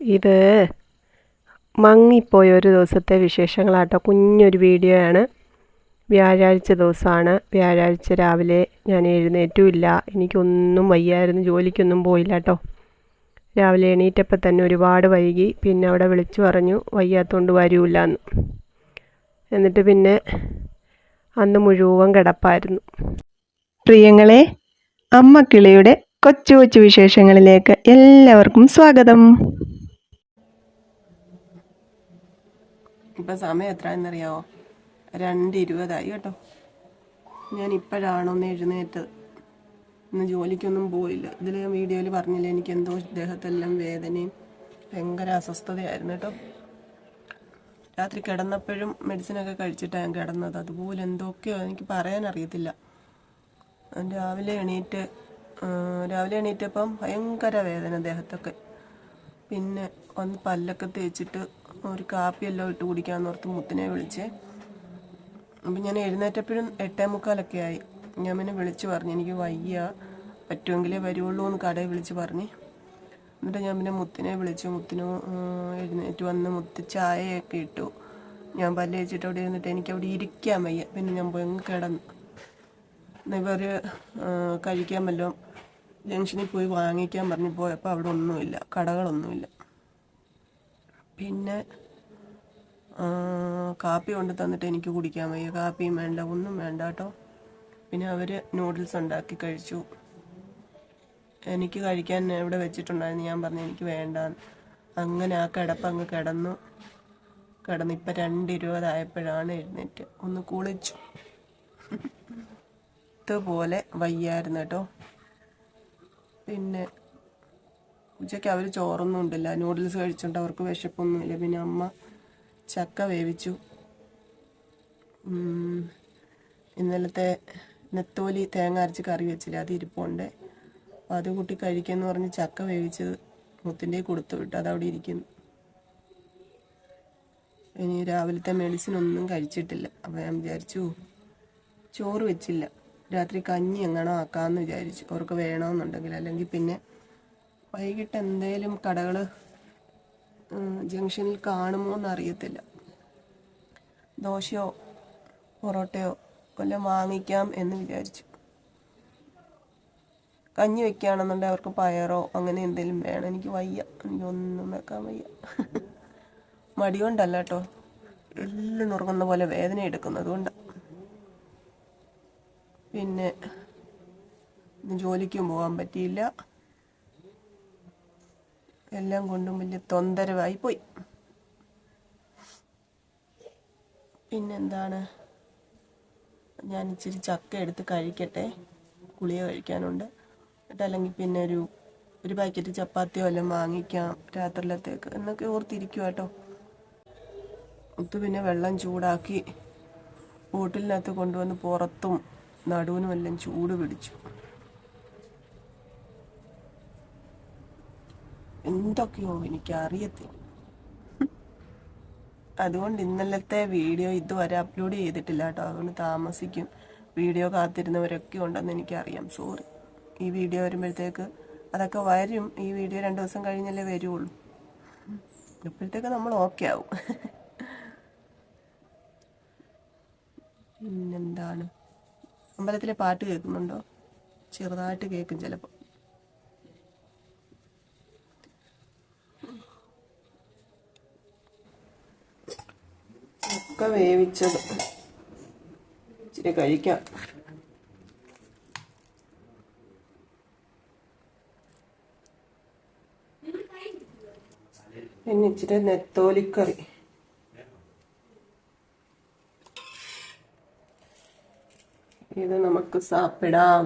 ഇത് മങ്ങിപ്പോയ ഒരു ദിവസത്തെ വിശേഷങ്ങളാട്ടോ. കുഞ്ഞൊരു വീഡിയോ ആണ് വ്യാഴാഴ്ച ദിവസമാണ്. വ്യാഴാഴ്ച രാവിലെ ഞാൻ എഴുന്നേറ്റുമില്ല. എനിക്കൊന്നും വയ്യായിരുന്നു. ജോലിക്കൊന്നും പോയില്ല കേട്ടോ രാവിലെ എണീറ്റപ്പോൾ തന്നെ ഒരുപാട് വൈകി. പിന്നെ അവിടെ വിളിച്ചു പറഞ്ഞു വയ്യാത്തതുകൊണ്ട് വരൂല എന്ന് എന്നിട്ട് പിന്നെ അന്ന് മുഴുവൻ കിടപ്പായിരുന്നു. പ്രിയങ്ങളെ അമ്മക്കിളിയുടെ കൊച്ചു കൊച്ചു വിശേഷങ്ങളിലേക്ക് എല്ലാവർക്കും സ്വാഗതം. ഇപ്പം സമയം എത്രയെന്നറിയാമോ രണ്ട് ഇരുപതായി കേട്ടോ. ഞാൻ ഇപ്പോഴാണ് ഒന്ന് എഴുന്നേറ്റത് ഇന്ന് ജോലിക്കൊന്നും പോയില്ല. ഇതിൽ വീഡിയോയിൽ പറഞ്ഞില്ല എനിക്ക് എന്തോ ദേഹത്തെല്ലാം വേദനയും ഭയങ്കര അസ്വസ്ഥതയായിരുന്നു കേട്ടോ. രാത്രി കിടന്നപ്പോഴും മെഡിസിനൊക്കെ കഴിച്ചിട്ടാണ് ഞാൻ കിടന്നത്. അതുപോലെ എന്തൊക്കെയോ എനിക്ക് പറയാൻ അറിയത്തില്ല രാവിലെ എണീറ്റ് രാവിലെ എണീറ്റപ്പം ഭയങ്കര വേദന ദേഹത്തൊക്കെ. പിന്നെ ഒന്ന് പല്ലൊക്കെ തേച്ചിട്ട് ഒരു കാപ്പിയെല്ലാം ഇട്ട് കുടിക്കാമെന്ന് ഓർത്ത് മുത്തിനെ വിളിച്ചേ. അപ്പം ഞാൻ എഴുന്നേറ്റപ്പോഴും എട്ടേ മുക്കാലൊക്കെ ആയി. ഞാൻ പിന്നെ വിളിച്ചു പറഞ്ഞു എനിക്ക് വയ്യ. പറ്റുമെങ്കിലേ വരുള്ളൂ എന്ന് കടയിൽ വിളിച്ച് പറഞ്ഞു. എന്നിട്ട് ഞാൻ പിന്നെ മുത്തിനെ വിളിച്ചു. മുത്തിനു എഴുന്നേറ്റ് വന്ന് മുത്തി ചായയൊക്കെ ഇട്ടു. ഞാൻ പല്ല് വെച്ചിട്ട് അവിടെ ഇരുന്നിട്ട് എനിക്ക് അവിടെ ഇരിക്കാൻ വയ്യ. പിന്നെ ഞാൻ പോയി അങ്ങ് കിടന്നു. ഇവർ കഴിക്കാൻ വല്ലതും ജംഗ്ഷനിൽ പോയി വാങ്ങിക്കാൻ പറഞ്ഞു പോയപ്പോൾ അവിടെ ഒന്നുമില്ല. കടകളൊന്നുമില്ല. പിന്നെ കാപ്പി കൊണ്ട് തന്നിട്ട് എനിക്ക് കുടിക്കാൻ വയ്യ. കാപ്പിയും വേണ്ട ഒന്നും വേണ്ട കേട്ടോ. പിന്നെ അവർ നൂഡിൽസ് ഉണ്ടാക്കി കഴിച്ചു. എനിക്ക് കഴിക്കാൻ ഇവിടെ വെച്ചിട്ടുണ്ടായിരുന്നു ഞാൻ പറഞ്ഞു എനിക്ക് വേണ്ട അങ്ങനെ ആ കിടപ്പ് അങ്ങ് കിടന്നു. കിടന്ന് ഇപ്പം രണ്ട് ഇരുപതായപ്പോഴാണ് എഴുന്നേറ്റ്. ഒന്ന് കുളിച്ചു. ഇതുപോലെ വയ്യായിരുന്നു കേട്ടോ. പിന്നെ ഉച്ചയ്ക്ക് അവർ ചോറൊന്നും ഉണ്ടല്ല. നൂഡിൽസ് കഴിച്ചുകൊണ്ട് അവർക്ക് വിശപ്പൊന്നുമില്ല പിന്നെ അമ്മ ചക്ക വേവിച്ചു. ഇന്നലത്തെ നെത്തോലി തേങ്ങ അരച്ച് കറി വെച്ചില്ല. അത് ഇരിപ്പുണ്ട്. അപ്പോൾ അത് കൂട്ടി കഴിക്കാന്ന് പറഞ്ഞ് ചക്ക വേവിച്ചത് മുത്തിന്റെ കൊടുത്തു വിട്ടു. അതവിടെ ഇരിക്കുന്നു. ഇനി രാവിലത്തെ മെഡിസിൻ ഒന്നും കഴിച്ചിട്ടില്ല. അപ്പോൾ ഞാൻ വിചാരിച്ചു ചോറ് വെച്ചില്ല. രാത്രി കഞ്ഞി എങ്ങാണോ ആക്കാമെന്ന് വിചാരിച്ചു. അവർക്ക് വേണമെന്നുണ്ടെങ്കിൽ അല്ലെങ്കിൽ പിന്നെ വൈകിട്ട് എന്തേലും കടകൾ ജംഗ്ഷനിൽ കാണുമോ എന്നറിയത്തില്ല. ദോശയോ പൊറോട്ടയോ കൊല്ലം വാങ്ങിക്കാം എന്ന് വിചാരിച്ചു. കഞ്ഞി വെക്കുകയാണെന്നുണ്ടെങ്കിൽ അവർക്ക് പയറോ അങ്ങനെ എന്തേലും വേണം. എനിക്ക് വയ്യ. എനിക്കൊന്നും വെക്കാൻ വയ്യ. മടി കൊണ്ടല്ല കേട്ടോ. എല്ലാം നുറുങ്ങുന്ന പോലെ വേദന എടുക്കുന്നത് കൊണ്ടാണ് പിന്നെ ജോലിക്കും പോകാൻ പറ്റിയില്ല. എല്ലാം കൊണ്ടും വലിയ തൊന്തരവായി പോയി. പിന്നെന്താണ്? ഞാൻ ഇച്ചിരി ചക്ക എടുത്ത് കഴിക്കട്ടെ. കുളിയ കഴിക്കാനുണ്ട്. എന്നിട്ട് അല്ലെങ്കിൽ പിന്നെ ഒരു ഒരു പാക്കറ്റ് ചപ്പാത്തിയോ എല്ലാം വാങ്ങിക്കാം രാത്രിയിലത്തേക്ക് എന്നൊക്കെ ഓർത്തിരിക്കുക കേട്ടോ ഒത്തു പിന്നെ വെള്ളം ചൂടാക്കി ബോട്ടിലിനകത്ത് കൊണ്ടുവന്ന് പുറത്തും നടുവിനും എല്ലാം ചൂട് പിടിച്ചു. എന്തൊക്കെയോ എനിക്കറിയത്തില്ല. അതുകൊണ്ട് ഇന്നലത്തെ വീഡിയോ ഇതുവരെ അപ്ലോഡ് ചെയ്തിട്ടില്ല കേട്ടോ. അതുകൊണ്ട് താമസിക്കും. വീഡിയോ കാത്തിരുന്നവരൊക്കെ ഉണ്ടെന്ന് എനിക്കറിയാം. സോറി ഈ വീഡിയോ വരുമ്പോഴത്തേക്ക് അതൊക്കെ വരും. ഈ വീഡിയോ രണ്ട് ദിവസം കഴിഞ്ഞല്ലേ വരുള്ളൂ അപ്പോഴത്തേക്ക് നമ്മൾ ഓക്കെ ആവും. പിന്നെന്താണ്? അമ്പലത്തിലെ പാട്ട് കേൾക്കുന്നുണ്ടോ? ചെറുതായിട്ട് കേൾക്കും ചിലപ്പോൾ ഒക്കെ വേവിച്ചത്. ഇച്ചിരി കഴിക്കാം. പിന്നെ ഇച്ചിരി നെത്തോലിക്കറി. ഇത് നമുക്ക് സാപ്പിടാം.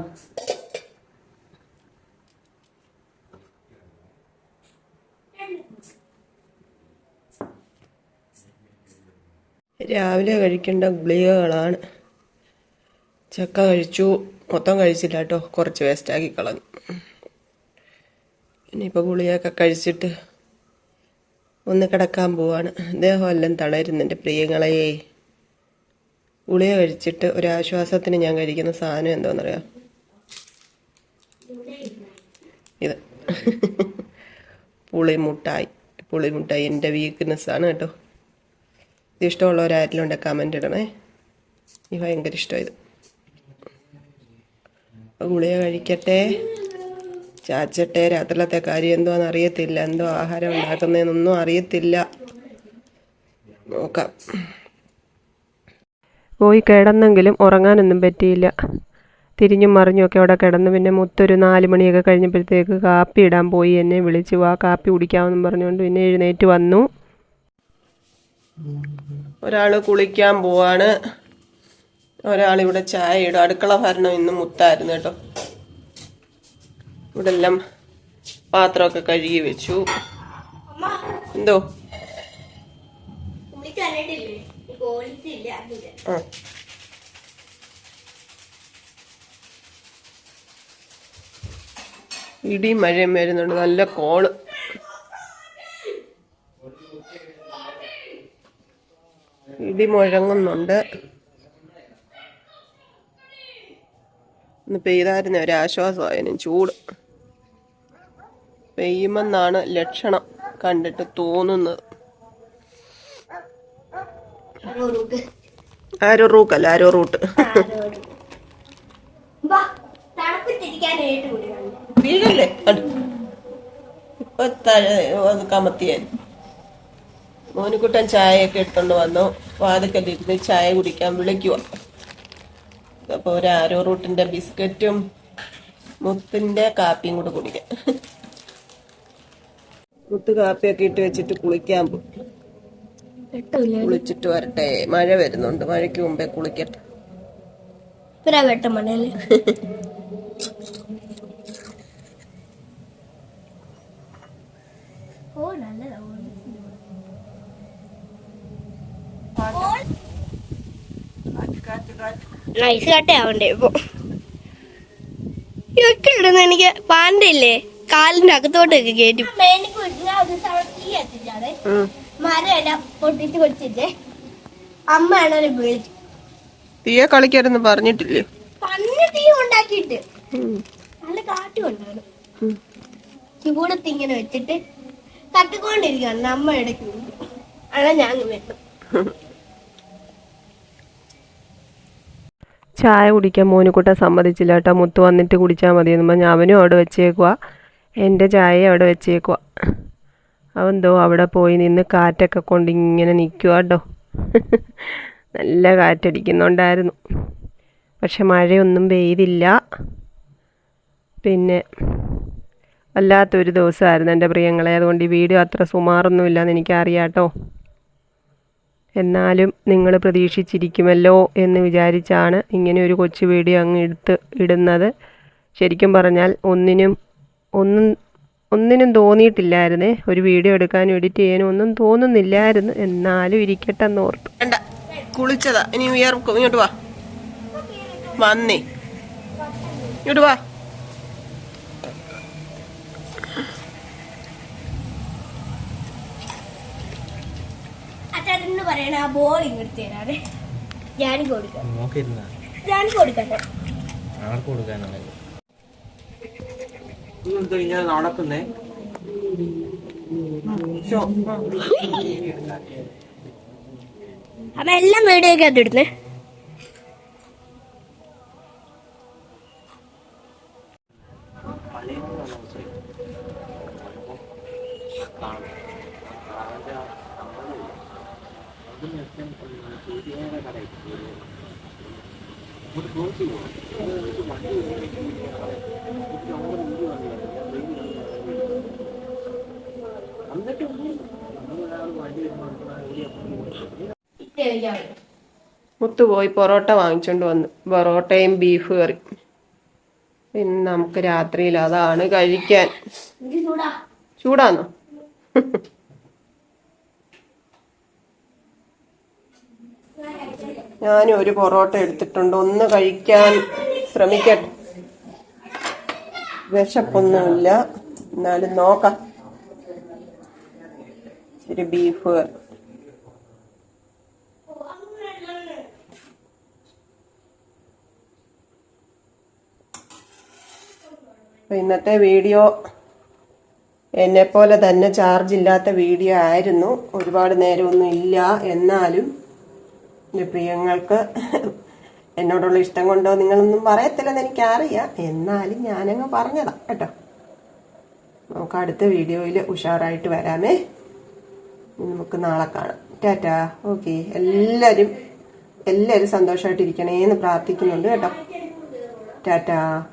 രാവിലെ കഴിക്കേണ്ട ഗുളികകളാണ്. ചക്ക കഴിച്ചു. മൊത്തം കഴിച്ചില്ല കേട്ടോ കുറച്ച് വേസ്റ്റാക്കി കളഞ്ഞു. ഇനിയിപ്പോൾ ഗുളികയൊക്കെ കഴിച്ചിട്ട് ഒന്ന് കിടക്കാൻ പോവാണ്. ദേഹമെല്ലാം തളരുന്നു എന്റെ പ്രിയങ്ങളെ. ഗുളിക കഴിച്ചിട്ട് ഒരാശ്വാസത്തിന് ഞാൻ കഴിക്കുന്ന സാധനം എന്താണെന്നറിയാം ഇത്. പുളിമുട്ടായി. പുളിമുട്ടായി. എന്റെ വീക്ക്നെസ്സാണ് കേട്ടോ. ഇത് ഇഷ്ടമുള്ളവരാരെങ്കിലും ഉണ്ട് കമന്റ് ഇടണേ. ഈ ഭയങ്കര ഇഷ്ടം ഇത്. ഗുളിക കഴിക്കട്ടെ. ചാച്ചട്ടെ. രാത്രിയിലത്തെ കാര്യം എന്തോന്ന് അറിയത്തില്ല. എന്തോ ആഹാരം ഉണ്ടാക്കുന്നതെന്നൊന്നും അറിയത്തില്ല. നോക്കാം. പോയി കിടന്നെങ്കിലും ഉറങ്ങാനൊന്നും പറ്റിയില്ല. തിരിഞ്ഞും മറിഞ്ഞുമൊക്കെ അവിടെ കിടന്ന് പിന്നെ മുത്തൊരു നാല് മണിയൊക്കെ കഴിഞ്ഞപ്പോഴത്തേക്ക് കാപ്പി ഇടാൻ പോയി. എന്നെ വിളിച്ചു വാ കാപ്പി കുടിക്കാമെന്നും പറഞ്ഞുകൊണ്ട് പിന്നെ എഴുന്നേറ്റ് വന്നു. ഒരാൾ കുളിക്കാൻ പോവാണ്. ഒരാളിവിടെ ചായ ഇടും. അടുക്കള ഭരണം ഇന്ന് മുത്തായിരുന്നു കേട്ടോ. ഇവിടെ എല്ലാം പാത്രമൊക്കെ കഴുകി വെച്ചു. എന്തോ? ആ. ഇടിയും മഴയും വരുന്നുണ്ട്. നല്ല കോൾ. ഇടി മുഴങ്ങുന്നുണ്ട് ഇന്ന് പെയ്തായിരുന്നു ഒരു ആശ്വാസമായതിനും ചൂട്. പെയ്യുമെന്നാണ് ലക്ഷണം കണ്ടിട്ട് തോന്നുന്നത്. ആരോ റൂക്കല്ല ആരോ റൂട്ട്. വീഴല്ലേ. ഇപ്പൊ താഴെ മോനിക്കുട്ടൻ ചായയൊക്കെ എടുത്തോണ്ട് വന്നു. വാതിക്കല്ലിരുന്ന് ചായ കുടിക്കാൻ വിളിക്കുക അപ്പൊ ഒരു ആരോ റൂട്ടിന്റെ ബിസ്ക്കറ്റും മുത്തിന്റെ കാപ്പിയും കൂടെ കുടിക്കാം. മുത്ത് കാപ്പിയൊക്കെ ഇട്ട് വെച്ചിട്ട് കുളിക്കാൻ പോകും കുളിച്ചിട്ട് വരട്ടെ. മഴ വരുന്നുണ്ട്. മഴയ്ക്ക് മുമ്പേ കുളിക്കട്ടെ. വെട്ടം മണല്ലേ നൈസ് കട്ട ആവണ്ടേ ഇപ്പൊ. ഇതൊക്കെ ഇടുന്ന എനിക്ക് പാണ്ടില്ലേ കാലിന്റെ അകത്തോട്ടൊക്കെ കയറ്റി അമ്മയാണ് വിളിച്ചു. തീയെ കളിക്കരുന്ന് പറഞ്ഞിട്ടില്ലേ? പന്ന് തീ ഉണ്ടാക്കിയിട്ട്. ഉം. നല്ല കാറ്റും ഉണ്ടായിരുന്നു. ഉം. ചൂടത്ത് ഇങ്ങനെ വെച്ചിട്ട് തട്ടിക്കൊണ്ടിരിക്കുകയാണ് നമ്മ ഇടയ്ക്ക് വിളിക്കും. അതാ ഞാൻ വേണം ചായ കുടിക്കാൻ മോനുകുട്ട സമ്മതിച്ചില്ല കേട്ടോ. മുത്ത് വന്നിട്ട് കുടിച്ചാൽ മതിയെന്ന് പറഞ്ഞാൽ അവനും അവിടെ വെച്ചേക്കുക എന്റെ ചായ അവിടെ വെച്ചേക്കുക അവൻ ദോ അവിടെ പോയി നിന്ന് കാറ്റൊക്കെ കൊണ്ട് ഇങ്ങനെ നിൽക്കുക കേട്ടോ. നല്ല കാറ്റടിക്കുന്നുണ്ടായിരുന്നു. പക്ഷെ മഴയൊന്നും പെയ്തില്ല. പിന്നെ വല്ലാത്തൊരു ദിവസമായിരുന്നു എന്റെ പ്രിയങ്ങളെ. അതുകൊണ്ട് ഈ വീഡിയോ അത്ര സുമാറൊന്നുമില്ലെന്ന് എനിക്കറിയാം കേട്ടോ. എന്നാലും നിങ്ങൾ പ്രതീക്ഷിച്ചിരിക്കുമല്ലോ എന്ന് വിചാരിച്ചാണ് ഇങ്ങനെ ഒരു കൊച്ചു വീഡിയോ അങ്ങ് എടുത്ത് ഇടുന്നത്. ശരിക്കും പറഞ്ഞാൽ ഒന്നിനും ഒന്നും ഒന്നിനും തോന്നിയിട്ടില്ലായിരുന്നേ. ഒരു വീഡിയോ എടുക്കാനും എഡിറ്റ് ചെയ്യാനും ഒന്നും തോന്നുന്നില്ലായിരുന്നു. എന്നാലും ഇരിക്കട്ടെ എന്ന് ഓർത്തു. കുളിച്ചതാ. ഇനി ഇങ്ങോട്ട് വാ. വന്നേ. ഇങ്ങോട്ട് വാ. അച്ഛൻ പറയണ ആ ബോൾ ഇങ്ങോട്ട് തരാതെ. ഞാൻ കൊടുക്കാം ഞാൻ കൊടുക്കട്ടെ ആർക്ക് കൊടുക്കാനാണ്? ഇങ്ങനെ നടക്കുന്നേ അപ്പൊ എല്ലാം വീഡിയോ ഒക്കെ അത് ഇടുന്നേ മുത്തു പോയി പൊറോട്ട വാങ്ങിച്ചോണ്ട് വന്നു. പൊറോട്ടയും ബീഫ് കറി. പിന്നെ നമുക്ക് രാത്രിയിൽ അതാണ് കഴിക്കാൻ. ചൂടാ. ചൂടാന്നോ? ഞാനും ഒരു പൊറോട്ട എടുത്തിട്ടുണ്ട്. ഒന്ന് കഴിക്കാൻ ശ്രമിക്കട്ടെ. വിശപ്പൊന്നുമില്ല. എന്നാലും നോക്കാം. ഇച്ചിരി ബീഫ്. ഇന്നത്തെ വീഡിയോ എന്നെ പോലെ തന്നെ ചാർജ് ഇല്ലാത്ത വീഡിയോ ആയിരുന്നു. ഒരുപാട് നേരമൊന്നും ഇല്ല. എന്നാലും പ്രിയങ്ങൾക്ക് എന്നോടുള്ള ഇഷ്ടം കൊണ്ടോ നിങ്ങളൊന്നും പറയത്തില്ലെന്ന് എനിക്കറിയാം. എന്നാലും ഞാനങ്ങ് പറഞ്ഞതാ കേട്ടോ. നമുക്ക് അടുത്ത വീഡിയോയിൽ ഉഷാറായിട്ട് വരാമേ. നമുക്ക് നാളെ കാണാം. ടാറ്റാ. ഓക്കെ. എല്ലാവരും എല്ലാവരും സന്തോഷമായിട്ടിരിക്കണേന്ന് പ്രാർത്ഥിക്കുന്നുണ്ട് കേട്ടോ. ടാറ്റാ.